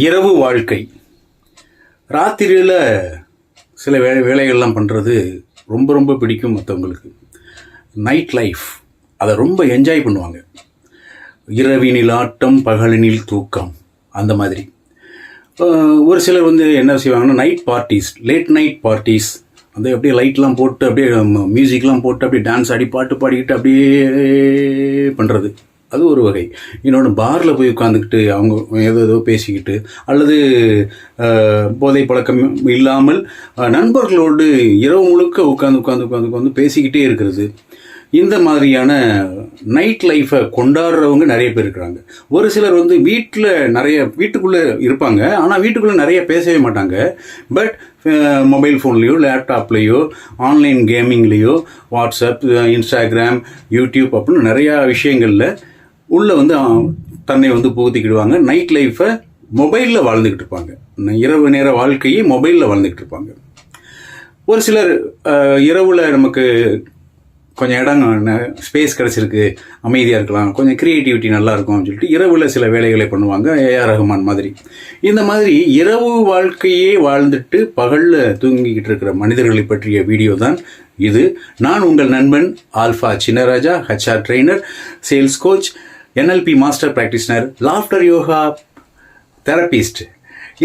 இரவு வாழ்க்கை. ராத்திரியில் சில வே வேலைகள்லாம் பண்ணுறது ரொம்ப ரொம்ப பிடிக்கும் மற்றவங்களுக்கு நைட் லைஃப் அதை ரொம்ப என்ஜாய் பண்ணுவாங்க. இரவினில் ஆட்டம் பகலினில் தூக்கம் அந்த மாதிரி. ஒரு சிலர் வந்து என்ன செய்வாங்கன்னா night parties late night parties அந்த அப்படியே லைட்லாம் போட்டு அப்படியே மியூசிக்லாம் போட்டு அப்படியே டான்ஸ் ஆடி பாட்டு பாடிக்கிட்டு அப்படியே பண்ணுறது அது ஒரு வகை. இன்னொன்று பாரில் போய் உட்காந்துக்கிட்டு அவங்க ஏதோ ஏதோ பேசிக்கிட்டு அல்லது போதை பழக்கம் இல்லாமல் நண்பர்களோடு இரவு முழுக்க உட்காந்து உட்காந்து உட்காந்து உட்காந்து பேசிக்கிட்டே இருக்கிறது. இந்த மாதிரியான நைட் லைஃப்பை கொண்டாடுறவங்க நிறைய பேர் இருக்கிறாங்க. ஒரு சிலர் வந்து வீட்டில் நிறைய வீட்டுக்குள்ளே இருப்பாங்க. ஆனால் வீட்டுக்குள்ளே நிறைய பேசவே மாட்டாங்க. பட் மொபைல் ஃபோன்லேயோ லேப்டாப்லேயோ ஆன்லைன் கேமிங்லேயோ வாட்ஸ்அப் இன்ஸ்டாகிராம் யூடியூப் அப்படின்னு நிறையா விஷயங்களில் உள்ளே வந்து தன்னை வந்து புகுத்திக்கிடுவாங்க. நைட் லைஃப்பை மொபைலில் வாழ்ந்துக்கிட்டு இருப்பாங்க. இரவு நேர வாழ்க்கையை மொபைலில் வாழ்ந்துக்கிட்டு இருப்பாங்க. ஒரு சிலர் இரவில் நமக்கு கொஞ்சம் இடம் ஸ்பேஸ் கிடச்சிருக்கு அமைதியாக இருக்கலாம் கொஞ்சம் க்ரியேட்டிவிட்டி நல்லா இருக்கும்னு சொல்லிட்டு இரவில் சில வேலைகளை பண்ணுவாங்க ஏஆர் ரஹ்மான் மாதிரி. இந்த மாதிரி இரவு வாழ்க்கையே வாழ்ந்துட்டு பகலில் தூங்கிக்கிட்டு இருக்கிற மனிதர்களை பற்றிய வீடியோ தான் இது. நான் உங்கள் நண்பன் alpha Chinnaraja HR trainer sales coach NLP master practitioner laughter yoga therapist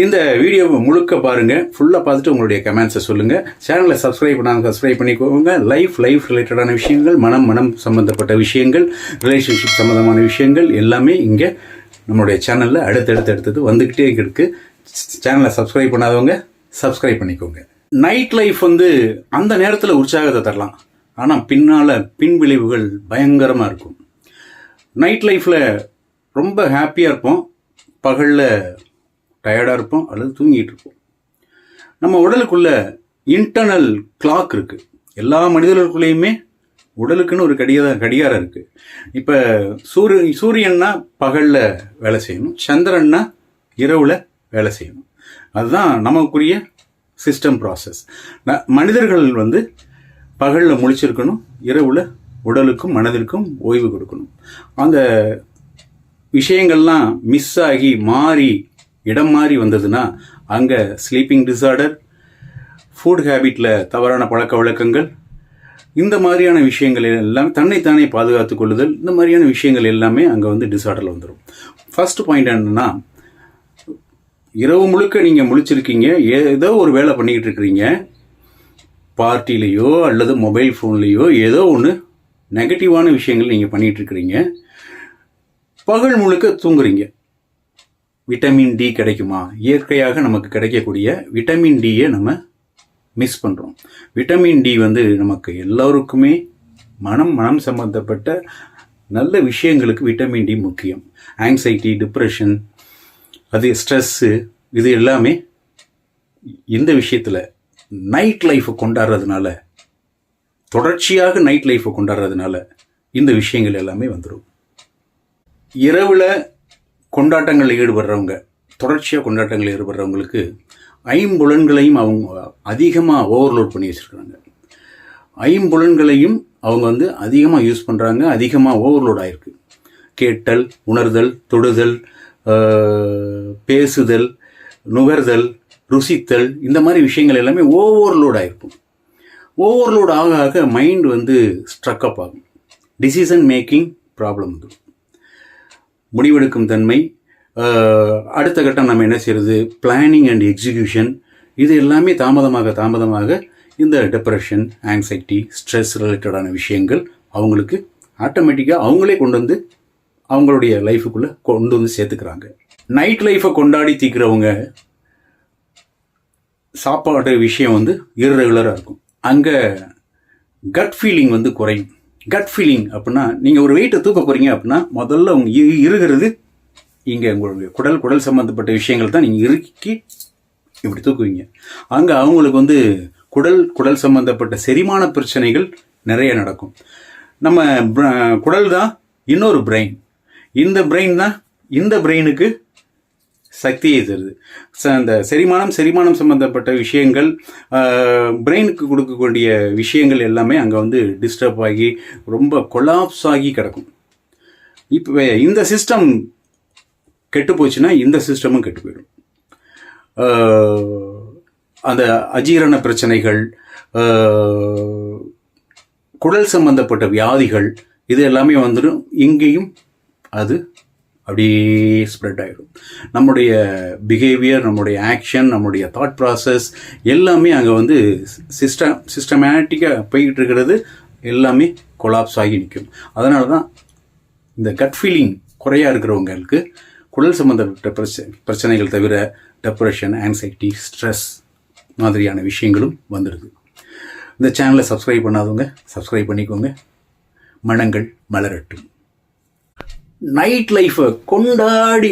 இந்த வீடியோவை முழுக்க பாருங்கள் ஃபுல்லாக பார்த்துட்டு உங்களுடைய கமெண்ட்ஸை சொல்லுங்கள் சேனலை சப்ஸ்கிரைப் பண்ணாங்க சப்ஸ்கிரைப் பண்ணிக்கோங்க. லைஃப் லைஃப் ரிலேட்டடான விஷயங்கள் மனம் மனம் சம்மந்தப்பட்ட விஷயங்கள் ரிலேஷன்ஷிப் சம்மந்தமான விஷயங்கள் எல்லாமே இங்கே நம்மளுடைய சேனலில் அடுத்தடுத்து அடுத்தது வந்துக்கிட்டே இருக்குது சேனலை சப்ஸ்கிரைப் பண்ணாதவங்க சப்ஸ்கிரைப் பண்ணிக்கோங்க. நைட் லைஃப் வந்து அந்த நேரத்தில் உற்சாகத்தை தரலாம். ஆனால் பின்னால் பின் விளைவுகள் பயங்கரமாக இருக்கும். நைட் லைஃப்பில் ரொம்ப ஹாப்பியாக இருப்போம். பகலில் டயர்டாக இருப்போம் அல்லது தூங்கிட்டு இருப்போம். நம்ம உடலுக்குள்ள இன்டர்னல் கிளாக் இருக்குது எல்லா மனிதர்களுக்குள்ளேயுமே உடலுக்குன்னு ஒரு கடிகார கடிகாரம் இருக்குது இப்போ சூரிய சூரியன்னா பகலில் வேலை செய்யணும். சந்திரன்னா இரவில் வேலை செய்யணும். அதுதான் நமக்குரிய சிஸ்டம் ப்ராசஸ் மனிதர்கள் வந்து பகலில் முழிச்சிருக்கணும் இரவில் உடலுக்கும் மனதிற்கும் ஓய்வு கொடுக்கணும். அந்த விஷயங்கள்லாம் மிஸ் ஆகி மாறி இடம் மாறி வந்ததுன்னா அங்கே ஸ்லீப்பிங் டிசார்டர் ஃபுட் ஹேபிட்டில் தவறான பழக்க வழக்கங்கள் இந்த மாதிரியான விஷயங்கள் எல்லாம் தன்னைத்தானே பாதுகாத்து கொள்ளுதல் இந்த மாதிரியான விஷயங்கள் எல்லாமே அங்கே வந்து டிசார்டரில் வந்துடும் ஃபர்ஸ்ட் பாயிண்ட் என்னன்னா இரவு முழுக்க நீங்கள் முழிச்சிருக்கீங்க ஏதோ ஒரு வேலை பண்ணிக்கிட்டு இருக்கிறீங்க பார்ட்டிலேயோ அல்லது மொபைல் ஃபோன்லேயோ ஏதோ ஒன்று நெகட்டிவான விஷயங்கள் நீங்கள் பண்ணிகிட்டு இருக்கிறீங்க பகல் முழுக்க தூங்குறீங்க. விட்டமின் டி கிடைக்குமா? இயற்கையாக நமக்கு கிடைக்கக்கூடிய விட்டமின் டியை நம்ம மிஸ் பண்ணுறோம் விட்டமின் டி வந்து நமக்கு எல்லோருக்குமே மனம் மனம் சம்பந்தப்பட்ட நல்ல விஷயங்களுக்கு விட்டமின் டி முக்கியம். ஆங்ஸைட்டி டிப்ரெஷன் அது ஸ்ட்ரெஸ்ஸு இது எல்லாமே இந்த விஷயத்தில் நைட் லைஃப்பை கொண்டாடுறதுனால தொடர்ச்சியாக நைட் லைஃப்பை கொண்டாடுறதுனால இந்த விஷயங்கள் எல்லாமே வந்துடும் இரவில் கொண்டாட்டங்களில் ஈடுபடுறவங்க தொடர்ச்சியாக கொண்டாட்டங்களில் ஈடுபடுறவங்களுக்கு ஐம்புலன்களையும் அவங்க அதிகமாக ஓவர்லோட் பண்ணி வச்சுருக்குறாங்க. ஐம்புலன்களையும் அவங்க வந்து அதிகமாக யூஸ் பண்ணுறாங்க அதிகமாக ஓவர்லோட் ஆகிருக்கு கேட்டல் உணர்தல் தொடுதல் பேசுதல் நுகர்தல் ருசித்தல் இந்த மாதிரி விஷயங்கள் எல்லாமே ஓவர்லோட் ஆகிருக்கும் ஓவர்லோட் ஆக ஆக மைண்ட் வந்து ஸ்ட்ரக்கப் ஆகும். டிசிஷன் மேக்கிங் ப்ராப்ளம் வந்துடும் முடிவெடுக்கும் தன்மை அடுத்த கட்டம் நம்ம என்ன செய்கிறது பிளானிங் அண்ட் எக்ஸிகியூஷன் இது எல்லாமே தாமதமாக தாமதமாக இந்த டிப்ரெஷன் ஆங்ஸைட்டி ஸ்ட்ரெஸ் ரிலேட்டடான விஷயங்கள் அவங்களுக்கு ஆட்டோமேட்டிக்காக அவங்களே கொண்டு வந்து அவங்களுடைய லைஃபுக்குள்ளே கொண்டு வந்து சேர்த்துக்கிறாங்க. நைட் லைஃப்பை கொண்டாடி தீக்கிறவங்க சாப்பாடு விஷயம் வந்து இர்ரெகுலராக இருக்கும். அங்கே கட் ஃபீலிங் வந்து குறையும். கட் ஃபீலிங் அப்படின்னா நீங்கள் ஒரு வெயிட்டை தூக்க போகிறீங்க அப்படின்னா முதல்ல உங்கள் இரு- இருகிறது இங்கே உங்களுடைய குடல் குடல் சம்மந்தப்பட்ட விஷயங்கள் தான் நீங்கள் இறுக்கி இப்படி தூக்குவீங்க. அங்கே அவங்களுக்கு வந்து குடல் குடல் சம்மந்தப்பட்ட செரிமான பிரச்சனைகள் நிறைய நடக்கும். நம்ம குடல் தான் இன்னொரு பிரெயின் இந்த பிரெயின் தான் இந்த பிரெயினுக்கு சக்தியை தருது ச- அந்த செரிமானம் செரிமானம் சம்பந்தப்பட்ட விஷயங்கள் பிரெயினுக்கு கொடுக்கக்கூடிய விஷயங்கள் எல்லாமே அங்கே வந்து டிஸ்டர்ப் ஆகி ரொம்ப கொலாப்ஸ் ஆகி கிடக்கும். இப்போ இந்த சிஸ்டம் கெட்டு போச்சுன்னா இந்த சிஸ்டமும் கெட்டு போயிடும். அந்த அஜீரண பிரச்சனைகள் குடல் சம்பந்தப்பட்ட வியாதிகள் இது எல்லாமே வந்துடும். இங்கேயும் அது அப்படியே ஸ்ப்ரெட் ஆகிடும் நம்முடைய பிஹேவியர் நம்முடைய ஆக்ஷன் நம்முடைய தாட் ப்ராசஸ் எல்லாமே அங்கே வந்து சிஸ்டம் சிஸ்டமேட்டிக்காக போய்கிட்டு இருக்கிறது எல்லாமே கொலாப்ஸ் ஆகி நிற்கும். அதனால தான் இந்த கட் ஃபீலிங் குறையாக இருக்கிறவங்களுக்கு குடல் சம்மந்தப்பட்ட பிரச்ச பிரச்சனைகள் தவிர டெப்ரெஷன் ஆன்சைட்டி ஸ்ட்ரெஸ் மாதிரியான விஷயங்களும் வந்துடுது. இந்த சேனலை சப்ஸ்கிரைப் பண்ணாதவங்க சப்ஸ்கிரைப் பண்ணிக்கோங்க. மனங்கள் மலரட்டும். நைட் லைஃப்பை கொண்டாடி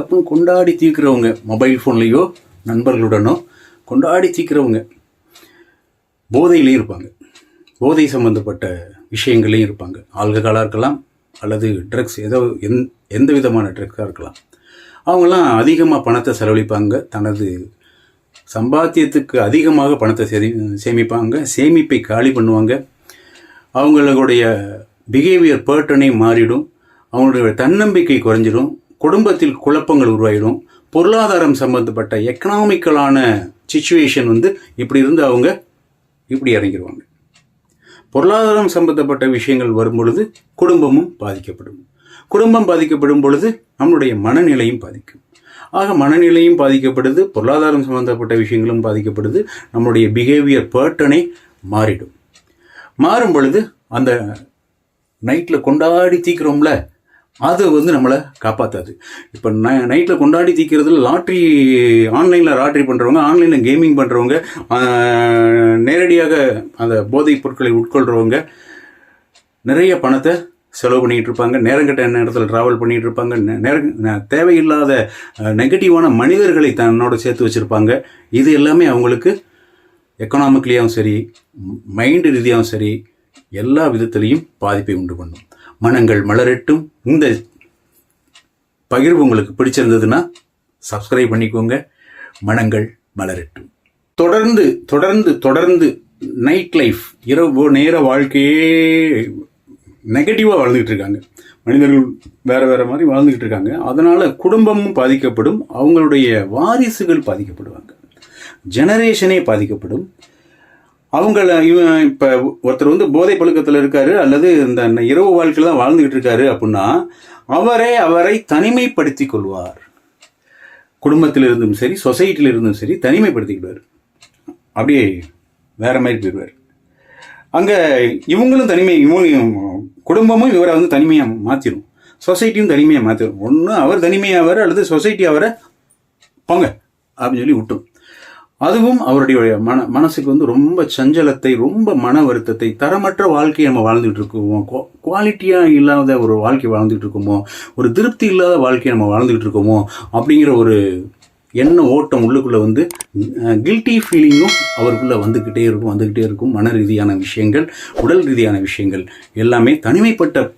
அப்படின்னு கொண்டாடி தீர்க்கிறவங்க மொபைல் ஃபோன்லேயோ நண்பர்களுடனோ கொண்டாடி தீர்க்கிறவங்க போதையிலையும் இருப்பாங்க. போதை சம்மந்தப்பட்ட விஷயங்கள்லையும் இருப்பாங்க. ஆல்கஹாலாக இருக்கலாம் அல்லது ட்ரக்ஸ் ஏதோ எந் எந்த விதமான ட்ரக்ஸாக இருக்கலாம். அவங்களாம் அதிகமாக பணத்தை செலவழிப்பாங்க. தனது சம்பாத்தியத்துக்கு அதிகமாக பணத்தை சேமி சேமிப்பாங்க. சேமிப்பை காலி பண்ணுவாங்க. அவங்களுடைய பிஹேவியர் பேர்டனே மாறிடும் அவங்களுடைய தன்னம்பிக்கை குறைஞ்சிடும் குடும்பத்தில் குழப்பங்கள் உருவாயிடும் பொருளாதாரம் சம்பந்தப்பட்ட எக்கனாமிக்கலான சுச்சுவேஷன் வந்து இப்படி இருந்து அவங்க இப்படி இறங்கிடுவாங்க பொருளாதாரம் சம்பந்தப்பட்ட விஷயங்கள் வரும் பொழுது குடும்பமும் பாதிக்கப்படும். குடும்பம் பாதிக்கப்படும் பொழுது நம்மளுடைய மனநிலையும் பாதிக்கும். ஆக மனநிலையும் பாதிக்கப்படுது பொருளாதாரம் சம்பந்தப்பட்ட விஷயங்களும் பாதிக்கப்படுது நம்மளுடைய பிஹேவியர் பேர்டனே மாறிடும். மாறும் பொழுது அந்த நைட்டில் கொண்டாடி தீக்கிறோம்ல அது வந்து நம்மளை காப்பாற்றாது இப்போ ந நைட்டில் கொண்டாடி தீக்கிறதுல லாட்ரி ஆன்லைனில் லாட்ரி பண்ணுறவங்க ஆன்லைனில் கேமிங் பண்ணுறவங்க நேரடியாக அந்த போதைப் பொருட்களை உட்கொள்கிறவங்க நிறைய பணத்தை செலவு பண்ணிகிட்டு இருப்பாங்க. நேரங்கட்ட நேரத்தில் ட்ராவல் பண்ணிகிட்டு இருப்பாங்க. நேர ந- தேவையில்லாத நெகட்டிவான மனிதர்களை தன்னோட சேர்த்து வச்சுருப்பாங்க. இது எல்லாமே அவங்களுக்கு எக்கனாமிக்லியாகவும் சரி மைண்டு ரீதியாகவும் சரி எல்லா விதத்திலையும் பாதிப்பை உண்டு பண்ணும். மனங்கள் மலரட்டும். இந்த பகிர்வு உங்களுக்கு பிடிச்சிருந்ததுன்னா சப்ஸ்கிரைப் பண்ணிக்கோங்க. மனங்கள் மலரட்டும். தொடர்ந்து தொடர்ந்து தொடர்ந்து நைட் லைஃப் இரவு நேர வாழ்க்கையே நெகட்டிவாக வாழ்ந்துகிட்டு இருக்காங்க. மனிதர்கள் வேறு வேறு மாதிரி வாழ்ந்துக்கிட்டு இருக்காங்க. அதனால் குடும்பமும் பாதிக்கப்படும். அவங்களுடைய வாரிசுகள் பாதிக்கப்படுவாங்க. ஜெனரேஷனே பாதிக்கப்படும். அவங்கள இவன் இப்போ ஒருத்தர் வந்து போதை பழக்கத்தில் இருக்காரு அல்லது இந்த இரவு வாழ்க்கையில் தான் வாழ்ந்துகிட்டு இருக்காரு அப்படின்னா அவரே அவரை தனிமைப்படுத்தி கொள்வார். குடும்பத்தில் இருந்தும் சரி சொசைட்டியில் இருந்தும் சரி தனிமைப்படுத்திக்கிடுவார். அப்படியே வேற மாதிரி போயிடுவார். அங்கே இவங்களும் தனிமை இவங்க குடும்பமும் இவரை வந்து தனிமையாக மாற்றிடும் சொசைட்டியும் தனிமையாக மாற்றிடும் ஒன்று அவர் தனிமையாவார் அல்லது சொசைட்டி அவரை போங்க அப்படின்னு சொல்லி விட்டும். அதுவும் அவருடைய மன மனசுக்கு வந்து ரொம்ப சஞ்சலத்தை ரொம்ப மன வருத்தத்தை தரமற்ற வாழ்க்கையை நம்ம வாழ்ந்துட்டு இருக்கோமோ? குவாலிட்டியாக இல்லாத ஒரு வாழ்க்கை வாழ்ந்துட்டு இருக்கோமோ? ஒரு திருப்தி இல்லாத வாழ்க்கையை நம்ம வாழ்ந்துட்டு இருக்கோமோ? அப்படிங்கிற ஒரு எண்ண ஓட்டம் உள்ளுக்குள்ளே வந்து கில்ட்டி ஃபீலிங்கும் அவருக்குள்ளே வந்துக்கிட்டே இருக்கும் வந்துக்கிட்டே இருக்கும். மன ரீதியான விஷயங்கள் உடல் ரீதியான விஷயங்கள் எல்லாமே தனிமைப்பட்ட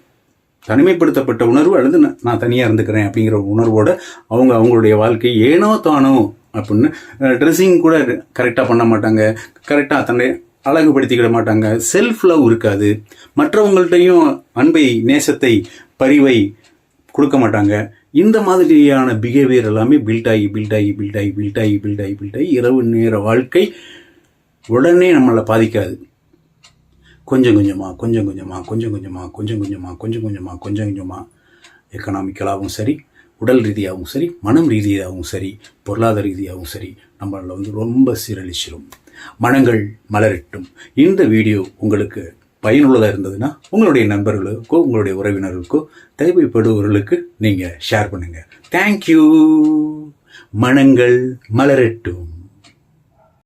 தனிமைப்படுத்தப்பட்ட உணர்வு. அல்லது நான் நான் தனியாக இருந்துக்கிறேன் அப்படிங்கிற உணர்வோட அவங்க அவங்களுடைய வாழ்க்கை ஏனோ தானோ அப்படின்னு ட்ரெஸ்ஸிங் கூட கரெக்டாக பண்ண மாட்டாங்க. கரெக்டாக தன்னை அழகுபடுத்திக்கிட மாட்டாங்க. செல்ஃப் லவ் இருக்காது. மற்றவங்கள்ட்டையும் அன்பை நேசத்தை பரிவை கொடுக்க மாட்டாங்க. இந்த மாதிரியான பிஹேவியர் எல்லாமே பில்ட் ஆகி பில்ட் ஆகி பில்ட் ஆகி பில்ட் ஆகி பில்ட் ஆகி பில்ட் ஆகி இரவு நேர வாழ்க்கை உடனே நம்மளை பாதிக்காது. கொஞ்சம் கொஞ்சமாக கொஞ்சம் கொஞ்சமாக கொஞ்சம் கொஞ்சமாக கொஞ்சம் கொஞ்சமாக கொஞ்சம் கொஞ்சமாக கொஞ்சம் கொஞ்சமாக எக்கனாமிக்கலாகவும் சரி உடல் ரீதியாகவும் சரி மனம் ரீதியாகவும் சரி பொருளாதார ரீதியாகவும் சரி நம்மள வந்து ரொம்ப சீரழிச்சிடும் மனங்கள் மலரட்டும். இந்த வீடியோ உங்களுக்கு பயனுள்ளதாக இருந்ததுன்னா உங்களுடைய நண்பர்களுக்கோ உங்களுடைய உறவினர்களுக்கோ தேவைப்படுபவர்களுக்கு நீங்கள் ஷேர் பண்ணுங்கள் தேங்க்யூ மனங்கள் மலரட்டும்.